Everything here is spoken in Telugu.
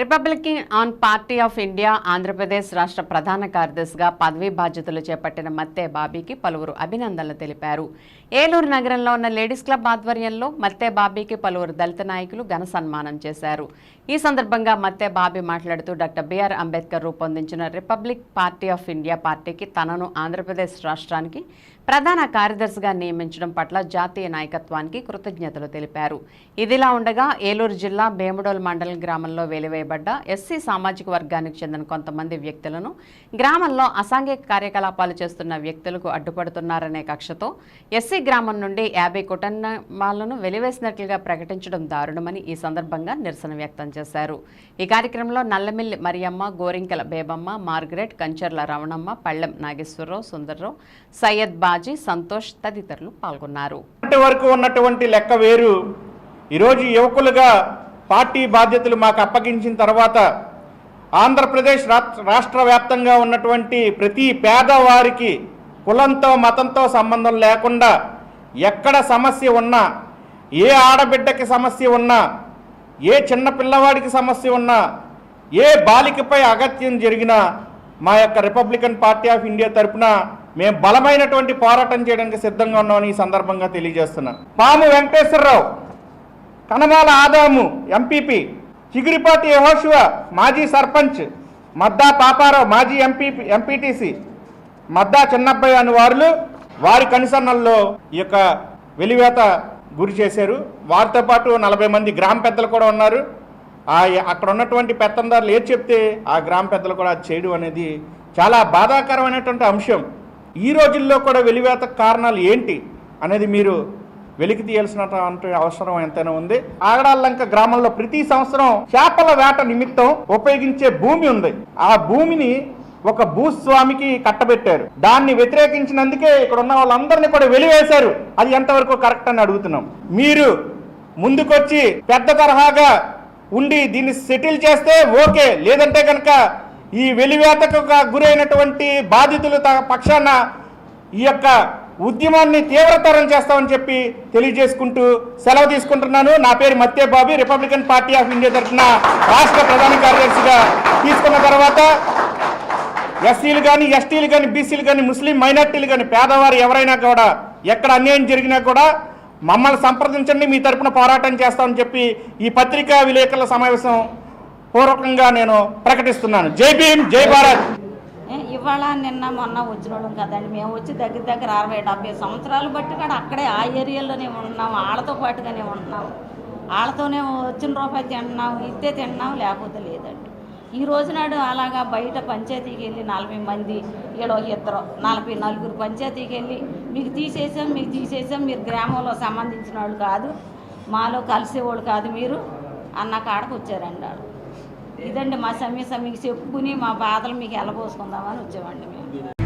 Republican on party of India Andhra Pradesh రాష్ట్ర ప్రధాన కార్యదర్శిగా పదవీ బాధ్యతలు చేపట్టిన మత్తే బాబీకి పలువురు అభినందనలు తెలిపారు. ఏలూరు నగరంలో ఉన్న లేడీస్ క్లబ్ ఆధ్వర్యంలో మత్తే బాబీకి పలువురు దళిత నాయకులు ఘన సన్మానం చేశారు. ఈ సందర్భంగా మత్తే బాబీ మాట్లాడుతూ డాక్టర్ బిఆర్ అంబేద్కర్ రూపొందించిన రిపబ్లిక్ పార్టీ ఆఫ్ ఇండియా పార్టీకి తనను ఆంధ్రప్రదేశ్ రాష్ట్రానికి ప్రధాన కార్యదర్శిగా నియమించడం పట్ల జాతీయ నాయకత్వానికి కృతజ్ఞతలు తెలిపారు. ఇదిలా ఉండగా ఏలూరు జిల్లా బేముడోల్ మండలం గ్రామంలో వెలివేయబడ్డ ఎస్సీ సామాజిక వర్గానికి చెందిన కొంతమంది వ్యక్తులను గ్రామంలో అసాంఘిక కార్యకలాపాలు చేస్తున్న వ్యక్తులకు అడ్డుపడుతున్నారనే కక్షతో ఎస్సీ గ్రామం నుండి యాభై కుటుంబాలను వెలివేసినట్లుగా ప్రకటించడం దారుణమని ఈ సందర్భంగా నిరసన వ్యక్తం చేశారు. ఈ కార్యక్రమంలో నల్లమిల్లి మరియమ్మ గోరింకల బేబమ్మ మార్గరెట్ కంచర్ల రమణమ్మ పళ్ళెం నాగేశ్వరరావు సుందర్రావు సయ్యద్ బాజీ సంతోష్ తదితరులు పాల్గొన్నారు. వరకు ఉన్నటువంటి లెక్క వేరు. ఈరోజు యువకులుగా పార్టీ బాధ్యతలు మాకు అప్పగించిన తర్వాత ఆంధ్రప్రదేశ్ రాష్ట్ర రాష్ట్ర వ్యాప్తంగా ఉన్నటువంటి ప్రతి పేదవారికి కులంతో మతంతో సంబంధం లేకుండా ఎక్కడ సమస్య ఉన్నా ఏ ఆడబిడ్డకి సమస్య ఉన్నా ఏ చిన్న పిల్లవాడికి సమస్య ఉన్నా ఏ బాలికపై అగత్యం జరిగినా మా యొక్క రిపబ్లికన్ పార్టీ ఆఫ్ ఇండియా తరపున మేము బలమైనటువంటి పోరాటం చేయడానికి సిద్ధంగా ఉన్నామని ఈ సందర్భంగా తెలియజేస్తున్నా పాము వెంకటేశ్వరరావు కనమాల ఆదాము ఎంపీపీ చిగురిపాటి యహోశివ మాజీ సర్పంచ్ మద్దా పాపారావు మాజీ ఎంపీ ఎంపీటీసీ మద్దా చిన్నబ్బాయి అని వారులు వారి కనిసన్నల్లో ఈ యొక్క వెలివేత గురి చేశారు. వారితో పాటు నలభై మంది గ్రామ పెద్దలు కూడా ఉన్నారు. ఆ అక్కడ ఉన్నటువంటి పెత్తందారులు ఏది చెప్తే ఆ గ్రామ పెద్దలు కూడా చేయడం అనేది చాలా బాధాకరమైనటువంటి అంశం. ఈ రోజుల్లో కూడా వెలివేత కారణాలు ఏంటి అనేది మీరు వెలికి తీయాల్సినటువంటి అవసరం ఎంతైనా ఉంది. ఆగడాలంక గ్రామంలో ప్రతి సంవత్సరం చేపల వేట నిమిత్తం ఉపయోగించే భూమి ఉంది. ఆ భూమిని ఒక భూస్వామికి కట్టబెట్టారు. దాన్ని వ్యతిరేకించినందుకే ఇక్కడ ఉన్న వాళ్ళందరినీ కూడా వెలివేశారు. అది ఎంతవరకు కరెక్ట్ అని అడుగుతున్నాం. మీరు ముందుకొచ్చి పెద్ద తరహాగా ఉండి దీన్ని సెటిల్ చేస్తే ఓకే. లేదంటే కనుక ఈ వెలివేతకు గురైనటువంటి బాధితులు త- పక్షాన ఈ యొక్క ఉద్యమాన్ని తీవ్రతరం చేస్తామని చెప్పి తెలియజేసుకుంటూ సెలవు తీసుకుంటున్నాను. నా పేరు Matthe Bobby Republican Party of India తరఫున రాష్ట్ర ప్రధాన కార్యదర్శిగా తీసుకున్న తర్వాత ఎస్సీలు కానీ ఎస్టీలు కానీ బీసీలు కానీ ముస్లిం మైనార్టీలు కానీ పేదవారు ఎవరైనా కూడా ఎక్కడ అన్యాయం జరిగినా కూడా మమ్మల్ని సంప్రదించండి మీ తరపున పోరాటం చేస్తామని చెప్పి ఈ పత్రికా విలేకరుల సమావేశం పూర్వకంగా నేను ప్రకటిస్తున్నాను. జై భీమ్ జై భారత్. ఇవాళ నిన్న మొన్న వచ్చినోళ్ళం కదండి. మేము వచ్చి దగ్గర దగ్గర అరవై డెబ్బై సంవత్సరాలు బట్టి కూడా అక్కడే ఆ ఏరియాలోనే ఉంటున్నాము వాళ్ళతో పాటుగానే ఉంటున్నాం వాళ్ళతోనే వచ్చిన రూపాయి తింటున్నాం ఇస్తే తింటున్నాం లేకపోతే లేదండి. ఈ రోజునాడు అలాగా బయట పంచాయతీకి వెళ్ళి నలభై మంది ఏడో ఇద్దరు నలభై నలుగురు పంచాయతీకి వెళ్ళి మీకు తీసేసాం మీకు తీసేసాం మీరు గ్రామంలో సంబంధించిన వాళ్ళు కాదు మాలో కలిసేవాళ్ళు కాదు మీరు అన్న కాడకు వచ్చారండి వాళ్ళు. ఇదండి మా సమయ మీకు చెప్పుకుని మా బాధలు మీకు ఎలబోసుకుందామని వచ్చామండి మేము.